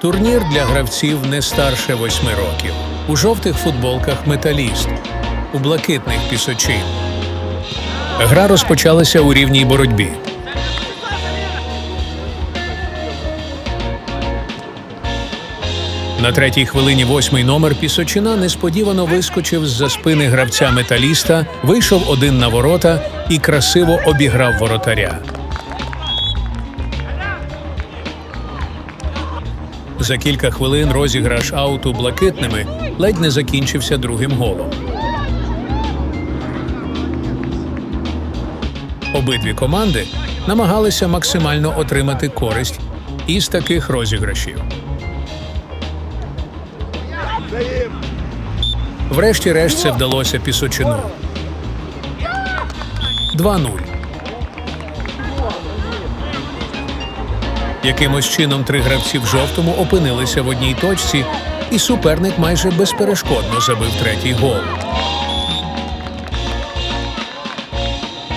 Турнір для гравців не старше восьми років. У жовтих футболках металіст, у блакитних пісочин. Гра розпочалася у рівній боротьбі. На третій хвилині восьмий номер Пісочина несподівано вискочив з-за спини гравця металіста, вийшов один на ворота і красиво обіграв воротаря. За кілька хвилин розіграш ауту блакитними ледь не закінчився другим голом. Обидві команди намагалися максимально отримати користь із таких розіграшів. Врешті-решт це вдалося Пісочину. 2-0. Якимось чином три гравці в жовтому опинилися в одній точці, і суперник майже безперешкодно забив третій гол.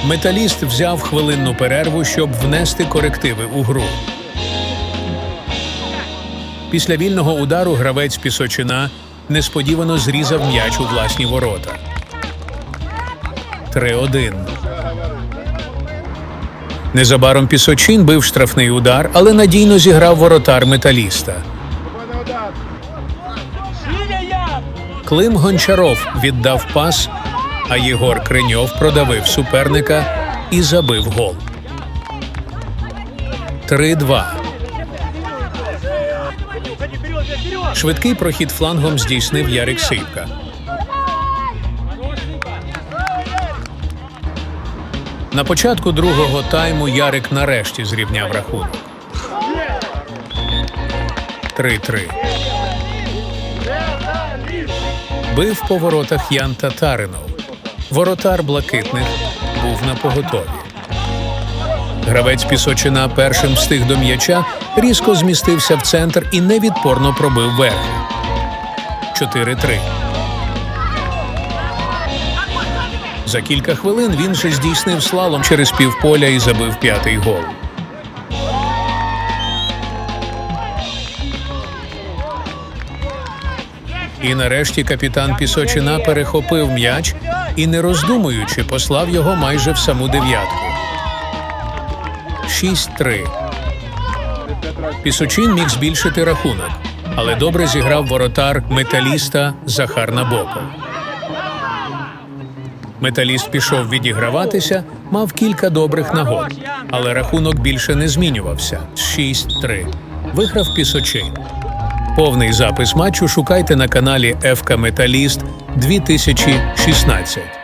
Металіст взяв хвилинну перерву, щоб внести корективи у гру. Після вільного удару гравець Пісочина несподівано зрізав м'яч у власні ворота. 3-1. Незабаром Пісочин бив штрафний удар, але надійно зіграв воротар металіста. Клим Гончаров віддав пас, а Єгор Криньов продавив суперника і забив гол. 3-2. Швидкий прохід флангом здійснив Ярик Сивка. На початку другого тайму Ярик нарешті зрівняв рахунок. 3-3. Бив по воротах Ян Татаринов. Воротар блакитних був на поготові. Гравець Пісочина першим встиг до м'яча, різко змістився в центр і невідпорно пробив верх. 4-3. За кілька хвилин він же здійснив слалом через півполя і забив п'ятий гол. І нарешті капітан Пісочина перехопив м'яч і, не роздумуючи, послав його майже в саму дев'ятку. 6-3. Пісочин міг збільшити рахунок, але добре зіграв воротар металіста Захар Набоков. Металіст пішов відіграватися, мав кілька добрих нагод, але рахунок більше не змінювався. 6-3. Виграв Пісочин. Повний запис матчу шукайте на каналі ФК Металіст 2016.